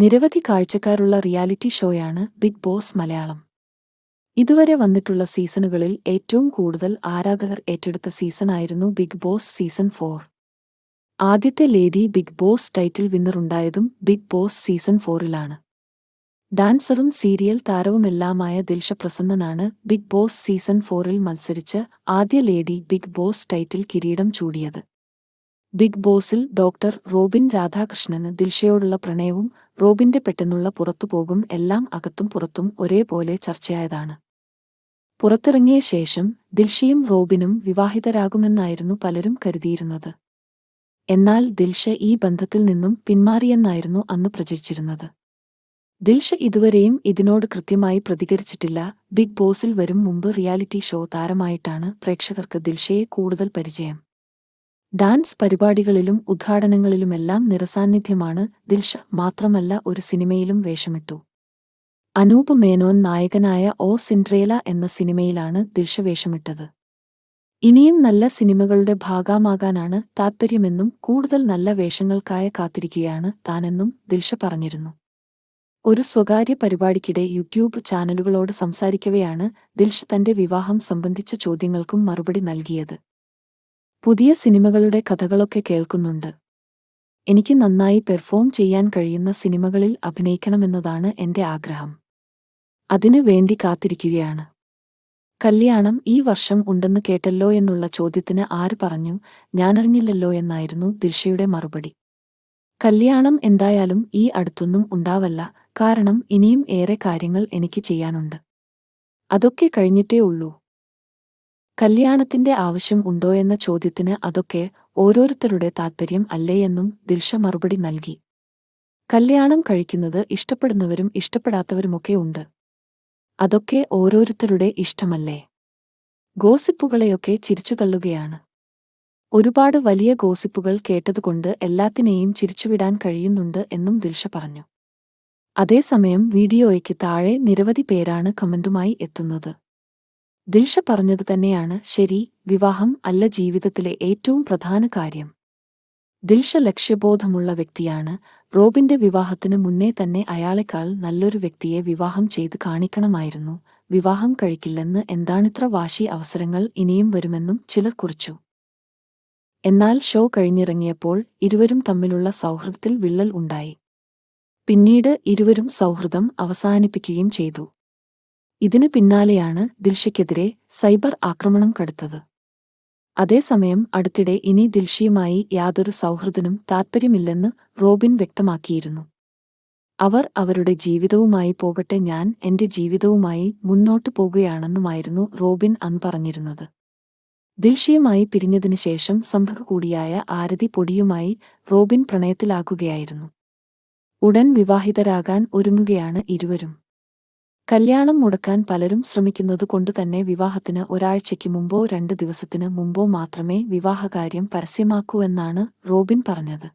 നിരവധി കാഴ്ചക്കാരുള്ള റിയാലിറ്റി ഷോയാണ് ബിഗ് ബോസ് മലയാളം. ഇതുവരെ വന്നിട്ടുള്ള സീസണുകളിൽ ഏറ്റവും കൂടുതൽ ആരാധകർ ഏറ്റെടുത്ത സീസണായിരുന്നു ബിഗ് ബോസ് സീസൺ ഫോർ. ആദ്യത്തെ ലേഡി ബിഗ് ബോസ് ടൈറ്റിൽ വിന്നറുണ്ടായതും ബിഗ് ബോസ് സീസൺ ഫോറിലാണ്. ഡാൻസറും സീരിയൽ താരവുമെല്ലാമായ ദിൽഷ പ്രസന്നനാണ് ബിഗ് ബോസ് സീസൺ ഫോറിൽ മത്സരിച്ച് ആദ്യ ലേഡി ബിഗ് ബോസ് ടൈറ്റിൽ കിരീടം ചൂടിയത്. ബിഗ് ബോസിൽ ഡോക്ടർ റോബിൻ രാധാകൃഷ്ണന് ദിൽഷയോടുള്ള പ്രണയവും റോബിന്റെ പെട്ടെന്നുള്ള പുറത്തുപോകും എല്ലാം അകത്തും പുറത്തും ഒരേപോലെ ചർച്ചയായതാണ്. പുറത്തിറങ്ങിയ ശേഷം ദിൽഷയും റോബിനും വിവാഹിതരാകുമെന്നായിരുന്നു പലരും കരുതിയിരുന്നത്. എന്നാൽ ദിൽഷ ഈ ബന്ധത്തിൽ നിന്നും പിന്മാറിയെന്നായിരുന്നു അന്ന് പ്രചരിച്ചിരുന്നത്. ദിൽഷ ഇതുവരെയും ഇതിനോട് കൃത്യമായി പ്രതികരിച്ചിട്ടില്ല. ബിഗ് ബോസിൽ വരും മുമ്പ് റിയാലിറ്റി ഷോ താരമായിട്ടാണ് പ്രേക്ഷകർക്ക് ദിൽഷയെ കൂടുതൽ പരിചയം. ഡാൻസ് പരിപാടികളിലും ഉദ്ഘാടനങ്ങളിലുമെല്ലാം നിറസാന്നിധ്യമാണ് ദിൽഷ മാത്രമല്ല ഒരു സിനിമയിലും വേഷമിട്ടു. അനൂപ് മേനോൻ നായകനായ ഓ സിൻഡ്രേല എന്ന സിനിമയിലാണ് ദിൽഷ വേഷമിട്ടത്. ഇനിയും നല്ല സിനിമകളുടെ ഭാഗമാകാനാണ് താത്പര്യമെന്നും കൂടുതൽ നല്ല വേഷങ്ങൾക്കായ കാത്തിരിക്കുകയാണ് താനെന്നും ദിൽഷ പറഞ്ഞിരുന്നു. ഒരു സ്വകാര്യ പരിപാടിക്കിടെ യൂട്യൂബ് ചാനലുകളോട് സംസാരിക്കവെയാണ് ദിൽഷ തന്റെ വിവാഹം സംബന്ധിച്ച ചോദ്യങ്ങൾക്കും മറുപടി നൽകിയത്. പുതിയ സിനിമകളുടെ കഥകളൊക്കെ കേൾക്കുന്നുണ്ട്. എനിക്ക് നന്നായി പെർഫോം ചെയ്യാൻ കഴിയുന്ന സിനിമകളിൽ അഭിനയിക്കണമെന്നതാണ് എന്റെ ആഗ്രഹം. അതിനു വേണ്ടി കാത്തിരിക്കുകയാണ്. കല്യാണം ഈ വർഷം ഉണ്ടെന്ന് കേട്ടല്ലോ എന്നുള്ള ചോദ്യത്തിന് ആര് പറഞ്ഞു ഞാനറിഞ്ഞില്ലല്ലോ എന്നായിരുന്നു ദിൽഷയുടെ മറുപടി. കല്യാണം എന്തായാലും ഈ അടുത്തൊന്നും ഉണ്ടാവല്ല കാരണം ഇനിയും ഏറെ കാര്യങ്ങൾ എനിക്ക് ചെയ്യാനുണ്ട്. അതൊക്കെ കഴിഞ്ഞിട്ടേ ഉള്ളൂ. കല്യാണത്തിന്റെ ആവശ്യം ഉണ്ടോയെന്ന ചോദ്യത്തിന് അതൊക്കെ ഓരോരുത്തരുടെ താത്പര്യം അല്ലേയെന്നും ദിൽഷ മറുപടി നൽകി. കല്യാണം കഴിക്കുന്നത് ഇഷ്ടപ്പെടുന്നവരും ഇഷ്ടപ്പെടാത്തവരുമൊക്കെ ഉണ്ട്. അതൊക്കെ ഓരോരുത്തരുടെ ഇഷ്ടമല്ലേ? ഗോസിപ്പുകളെയൊക്കെ ചിരിച്ചു തള്ളുകയാണ്. ഒരുപാട് വലിയ ഗോസിപ്പുകൾ കേട്ടതുകൊണ്ട് എല്ലാത്തിനെയും ചിരിച്ചുവിടാൻ കഴിയുന്നുണ്ട് എന്നും ദിൽഷ പറഞ്ഞു. അതേസമയം വീഡിയോയ്ക്ക് താഴെ നിരവധി പേരാണ് കമന്റുമായി എത്തുന്നത്. ദിൽഷ പറഞ്ഞതു തന്നെയാണ് ശരി വിവാഹം അല്ല ജീവിതത്തിലെ ഏറ്റവും പ്രധാന കാര്യം. ദിൽഷ ലക്ഷ്യബോധമുള്ള വ്യക്തിയാണ് റോബിന്റെ വിവാഹത്തിന് മുന്നേ തന്നെ അയാളെക്കാൾ നല്ലൊരു വ്യക്തിയെ വിവാഹം ചെയ്ത് കാണിക്കണമായിരുന്നു വിവാഹം കഴിക്കില്ലെന്ന് എന്താണിത്ര വാശി അവസരങ്ങൾ ഇനിയും വരുമെന്നും ചിലർ കുറിച്ചു. എന്നാൽ ഷോ കഴിഞ്ഞിറങ്ങിയപ്പോൾ ഇരുവരും തമ്മിലുള്ള സൗഹൃദത്തിൽ വിള്ളൽ ഉണ്ടായി. പിന്നീട് ഇരുവരും സൗഹൃദം അവസാനിപ്പിക്കുകയും ചെയ്തു. ഇതിനു പിന്നാലെയാണ് ദിൽഷയ്ക്കെതിരെ സൈബർ ആക്രമണം കടുത്തത്. അതേസമയം അടുത്തിടെ ഇനി ദിൽഷിയുമായി യാതൊരു സൗഹൃദനും താൽപ്പര്യമില്ലെന്ന് റോബിൻ വ്യക്തമാക്കിയിരുന്നു. അവർ അവരുടെ ജീവിതവുമായി പോകട്ടെ ഞാൻ എന്റെ ജീവിതവുമായി മുന്നോട്ടു പോകുകയാണെന്നുമായിരുന്നു റോബിൻ അന്ന് പറഞ്ഞിരുന്നത്. ദിൽഷയുമായി പിരിഞ്ഞതിനു ശേഷം സംഭവ കൂടിയായ ആരതി പൊടിയുമായി റോബിൻ പ്രണയത്തിലാകുകയായിരുന്നു. ഉടൻ വിവാഹിതരാകാൻ ഒരുങ്ങുകയാണ് ഇരുവരും. കല്യാണം മുടക്കാൻ പലരും ശ്രമിക്കുന്നതുകൊണ്ടുതന്നെ വിവാഹത്തിന് ഒരാഴ്ചയ്ക്ക് മുമ്പോ രണ്ട് ദിവസത്തിന് മുമ്പോ മാത്രമേ വിവാഹകാര്യം പരസ്യമാക്കൂ എന്നാണ് റോബിൻ പറഞ്ഞത്.